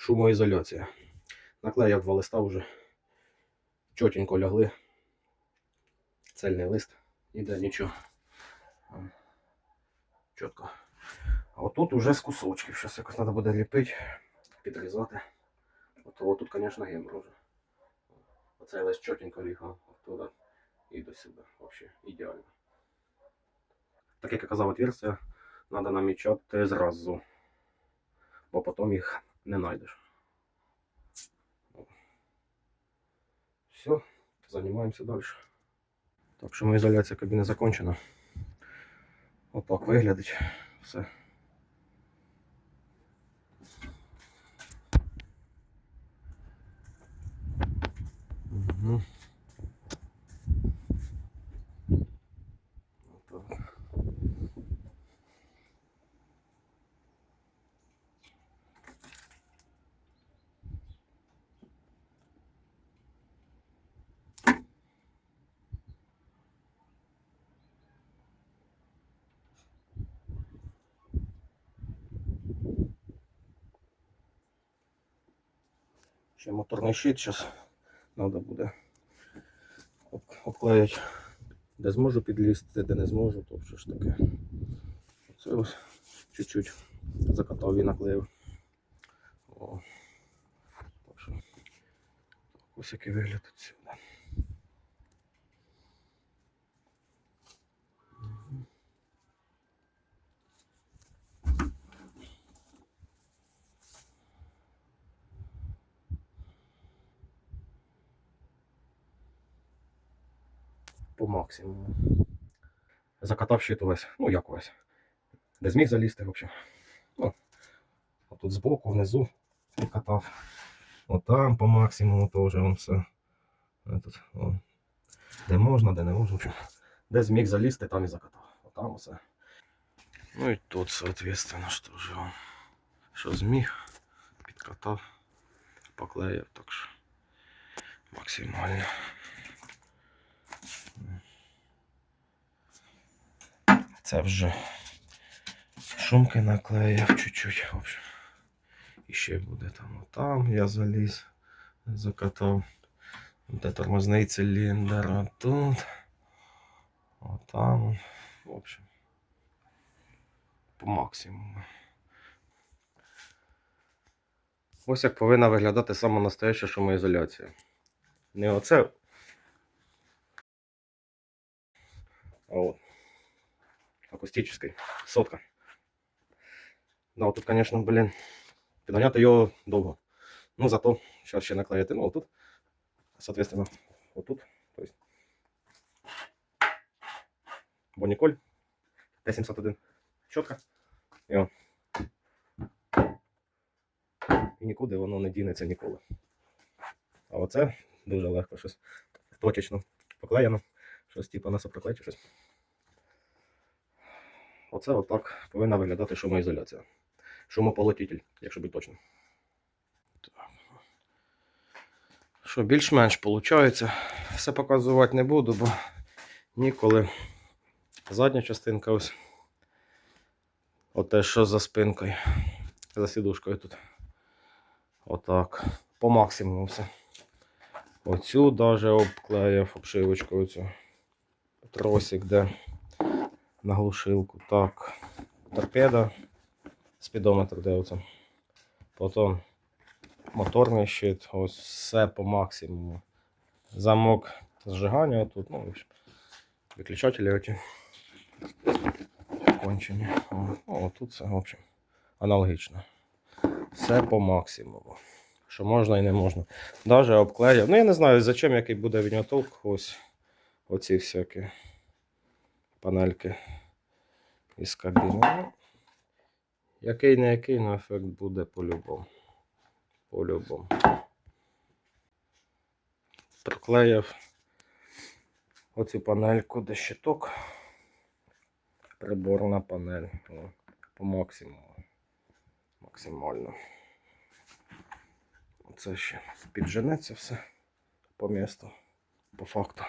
Шумоізоляція. Наклеїв два листа вже. Чотенько лягли. Цельний лист. Іде нічого. Чітко. А отут уже з кусочків. Зараз якось треба буде ліпити, підрізати. От, от тут, звісно, гемор вже. Оцей лист чотенько лігав оттуда і до сюди. Взагалі ідеально. Так як я казав, отверстия треба намічати зразу. Бо потім їх не знайдеш. Все, займаємося далі. Так, що ізоляція кабіни закончена. Отак виглядить все. Угу. Отак. Ще моторний щит зараз треба буде об- обклеїти. Де зможу підлізти, де не зможу, то що ж таке. Це чуть-чуть закатав і наклеїв. Ось який вигляд отсюда. По максимуму. Закатав щит увесь. Ну, як увесь. Де зміг залізти, в общем. Ну, тут збоку, внизу прикатав. От там по максимуму теж он все. Тут, о. Де можна, де не можна. В общем, де зміг залізти, там і закатав. Отам усе. Ну і тут, соответственно, що ж. Що зміг, підкатав, поклеїв, так що максимально. Це вже шумки наклеїв чуть-чуть. І ще буде там отам. Я заліз, закатав. Де тормозний циліндр, тут. Отам. В общем. По максимуму. Ось як повинна виглядати саме настояща шумоізоляція. Не оце. А от. Акустической. Сотка. Да, вот тут, конечно, блин, підганяти його довго. Ну, зато зараз ще наклеїти. Ну, тут, соответственно, вот тут. То есть, Боніколь. Т-701. Щотка. І, он. і нікуди воно не дінеться ніколи. А оце дуже легко щось точечно поклеєно. Щось типу на сопроклейчі щось. Оце отак повинна виглядати шумоізоляція. Шумополотитель, якщо бути точним. Що, більш-менш виходить. Все показувати не буду, бо ніколи. Задня частинка ось. Оте, що за спинкою. За сідушкою тут. Отак. По максимуму все. Оцю даже обклеїв обшивочку оцю. Тросик, де на глушилку. Так. Торпеда. Спідометр де оце. Потім моторний щит. Ось все по максимуму. Замок зжигання тут. Ну, виключателі оті. Кончені. О, ну, тут все, в общем, аналогічно. Все по максимуму. Що можна і не можна. Даже обклеїв. Ну, я не знаю, зачем який буде від. Ось оці всякі панельки із кабіни. Ну, який не який, але ефект буде по-любому. По-любому. Приклеїв оцю панельку, де щиток. Приборна панель. О, по максимуму. Максимально. Оце ще підженеться все по місту, по факту.